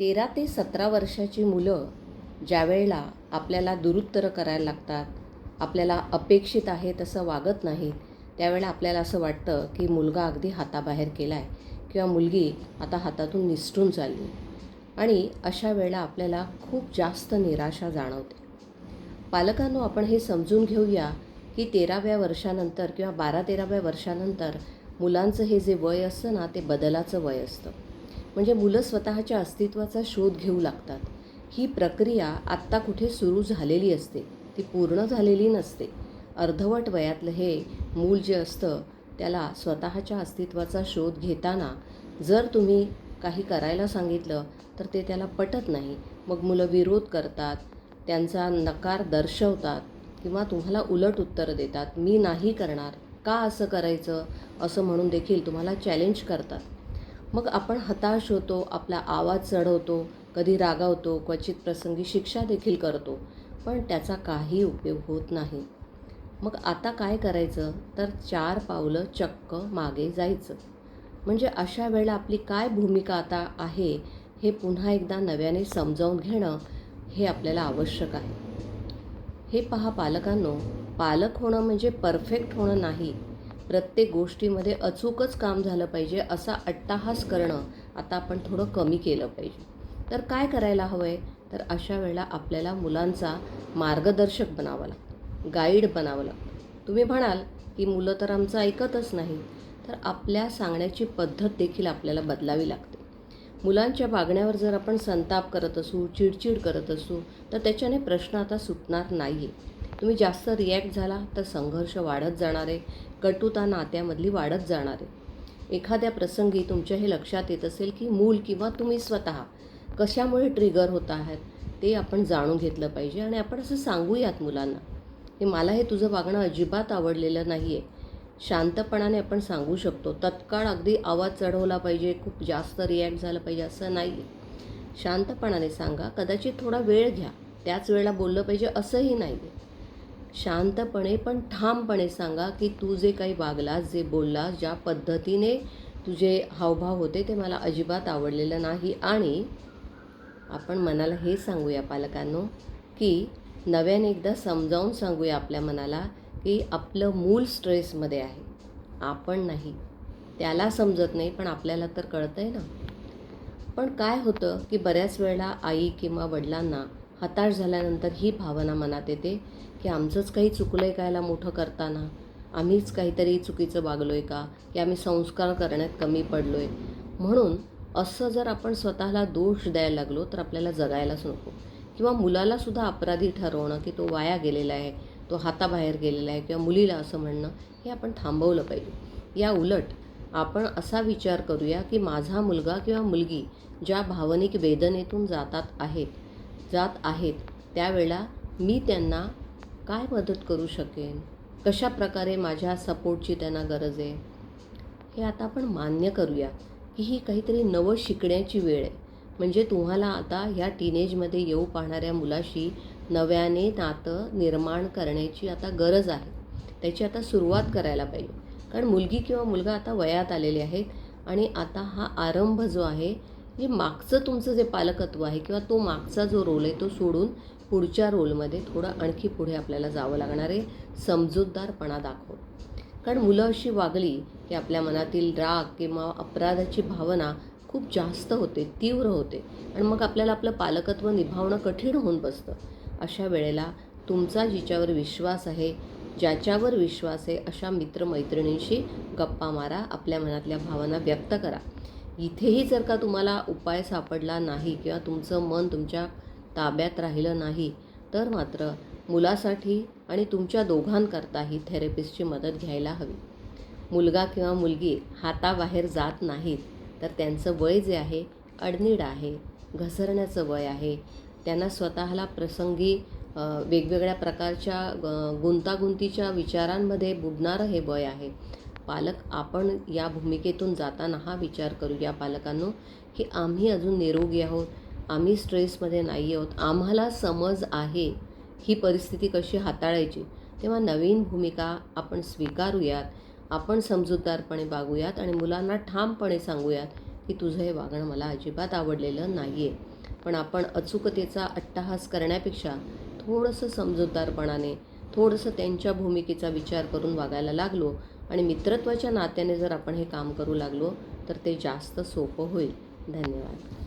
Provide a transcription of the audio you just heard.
तेरा ते सतरा वर्षाची मुलं ज्यावेळेला आपल्याला दुरुत्तरं करायला लागतात आपल्याला अपेक्षित आहे तसं वागत नाहीत त्यावेळेला आपल्याला असं वाटतं की मुलगा अगदी हाताबाहेर केला आहे किंवा मुलगी आता हातातून निसटून चालली. आणि अशा वेळेला आपल्याला खूप जास्त निराशा जाणवते. पालकांनो आपण हे समजून घेऊया की तेराव्या वर्षानंतर किंवा बारा तेराव्या वर्षानंतर मुलांचं हे जे वय असतं ना ते बदलाचं वय असतं. म्हणजे मुलं स्वतःच्या अस्तित्वाचा शोध घेऊ लागतात. ही प्रक्रिया आत्ता कुठे सुरू झालेली असते ती पूर्ण झालेली नसते. अर्धवट वयातलं हे मूल जे असतं त्याला स्वतःच्या अस्तित्वाचा शोध घेताना जर तुम्ही काही करायला सांगितलं तर ते त्याला पटत नाही. मग मुलं विरोध करतात त्यांचा नकार दर्शवतात किंवा तुम्हाला उलट उत्तर देतात मी नाही करणार. का असं करायचं? असं म्हणून देखील तुम्हाला चॅलेंज करतात. मग आपण हताश होतो आपला आवाज चढवतो कधी रागावतो क्वचित प्रसंगी शिक्षा देखील करतो पण त्याचा काही उपयोग होत नाही. मग आता काय करायचं? तर चार पावलं चक्क मागे जायचं. म्हणजे अशा वेळेला आपली काय भूमिका आता आहे हे पुन्हा एकदा नव्याने समजावून घेणं हे आपल्याला आवश्यक आहे. हे पहा पालकांनो पालक होणं म्हणजे परफेक्ट होणं नाही प्रत्येक गोष्टीमध्ये अचूकच काम झालं पाहिजे असा अट्टाहास करणं आता आपण थोडं कमी केलं पाहिजे. तर काय करायला हवं आहे तर अशा वेळेला आपल्याला मुलांचा मार्गदर्शक बनावा लागतं गाईड बनावं लागतं. तुम्ही म्हणाल की मुलं तर आमचं ऐकतच नाही तर आपल्या सांगण्याची पद्धत देखील आपल्याला बदलावी लागते. मुलांच्या वागण्यावर जर आपण संताप करत असू चिडचिड करत असू तर त्याच्याने प्रश्न आता सुटणार नाही आहे तुम्ही जास्त रिॲक्ट झाला तर संघर्ष वाढत जाणार आहे. कटुता नात्यामधली वाढत जाणार आहे. एखाद्या प्रसंगी तुमच्या हे लक्षात येत असेल की मूल किंवा तुम्ही स्वतः कशामुळे ट्रिगर होत आहात ते आपण जाणून घेतलं पाहिजे आणि आपण असं सांगूयात मुलांना. की मला हे तुझं वागणं अजिबात आवडलेलं नाही आहे शांतपणाने आपण सांगू शकतो. तत्काळ अगदी आवाज चढवला पाहिजे खूप जास्त रिॲक्ट झालं पाहिजे असं नाही आहे शांतपणाने सांगा कदाचित थोडा वेळ घ्या. त्याच वेळेला बोललं पाहिजे असंही नाही आहे शांतपणे पण ठामपणे सांगा की तू जे काही वागलास जे बोललास ज्या पद्धतीने तुझे हावभाव होते ते मला अजिबात आवडलेलं नाही. आणि आपण मनाला हे सांगूया पालकांनो की नव्याने एकदा समजावून सांगूया आपल्या मनाला की आपलं मूल स्ट्रेसमध्ये आहे. आपण नाही. त्याला समजत नाही पण आपल्याला तर कळतं आहे ना. पण काय होतं की बऱ्याच वेळेला आई किंवा वडिलांना हताश झाल्यानंतर ही भावना मनात येते की आमचंच काही चुकलं आहे कायला मोठं करताना? आम्हीच काहीतरी चुकीचं वागलो आहे का? की आम्ही संस्कार करण्यात कमी पडलो आहे म्हणून असं जर आपण स्वतःला दोष द्यायला लागलो तर आपल्याला जगायलाच नको. किंवा मुलालासुद्धा अपराधी ठरवणं की तो वाया गेलेला आहे तो हाताबाहेर गेलेला आहे किंवा मुलीला असं म्हणणं हे आपण थांबवलं पाहिजे. या उलट आपण असा विचार करूया की माझा मुलगा किंवा मुलगी ज्या भावनिक वेदनेतून जातात आहेत जात आहेत त्यावेळेला मी त्यांना काय मदत करू शकेन? कशा प्रकारे माझ्या सपोर्टची त्यांना गरज आहे? हे आता आपण मान्य करूया की ही काहीतरी नवं शिकण्याची वेळ आहे. म्हणजे तुम्हाला आता ह्या टीनेजमध्ये येऊ पाहणाऱ्या मुलाशी नव्याने नातं निर्माण करण्याची आता गरज आहे. त्याची आता सुरुवात करायला पाहिजे. कारण मुलगी किंवा मुलगा आता वयात आलेले आहेत आणि आता हा आरंभ जो आहे जे मागचं तुमचं जे पालकत्व आहे किंवा तो मागचा जो रोल आहे तो सोडून पुढच्या रोलमध्ये थोडं आणखी पुढे आपल्याला जावं लागणार आहे. समजूतदारपणा दाखवून. कारण मुलं अशी वागली की आपल्या मनातील राग किंवा अपराधाची भावना खूप जास्त होते तीव्र होते. आणि मग आपल्याला आपलं पालकत्व निभावणं कठीण होऊन बसतं. अशा वेळेला तुमचा जिच्यावर विश्वास आहे ज्याच्यावर विश्वास आहे अशा मित्रमैत्रिणींशी गप्पा मारा आपल्या मनातल्या भावना व्यक्त करा. इथेही जर का तुम्हाला उपाय सापडला नाही किंवा तुमचं मन तुमच्या ताब्यात राहिलं नाही तर मात्र मुलासाठी आणि तुमच्या दोघांकरताही थेरपिस्टची मदत घ्यायला हवी. मुलगा किंवा मुलगी हाताबाहेर जात नाहीत तर त्यांचं वय जे आहे अडनिड आहे घसरण्याचं वय आहे त्यांना स्वतःला प्रसंगी वेगवेगळ्या प्रकारच्या गुंतागुंतीच्या विचारांमध्ये बुडणारं हे वय आहे. पालक आपण या भूमिकेतून जाताना हा विचार करू या पालकांनो की आम्ही अजून निरोगी आहोत आम्ही स्ट्रेसमध्ये नाही आहोत आम्हाला समज आहे ही परिस्थिती कशी हाताळायची तेव्हा नवीन भूमिका आपण स्वीकारूयात आपण समजूतदारपणे वागूयात आणि मुलांना ठामपणे सांगूयात की तुझं हे वागणं मला अजिबात आवडलेलं नाही आहे पण आपण अचूकतेचा अट्टहास करण्यापेक्षा थोडंसं समजूतदारपणाने थोडंसं त्यांच्या भूमिकेचा विचार करून वागायला लागलो आणि मित्रत्वाच्या नात्याने जर आपण हे काम करू लागलो तर ते जास्त सोपं होईल. धन्यवाद.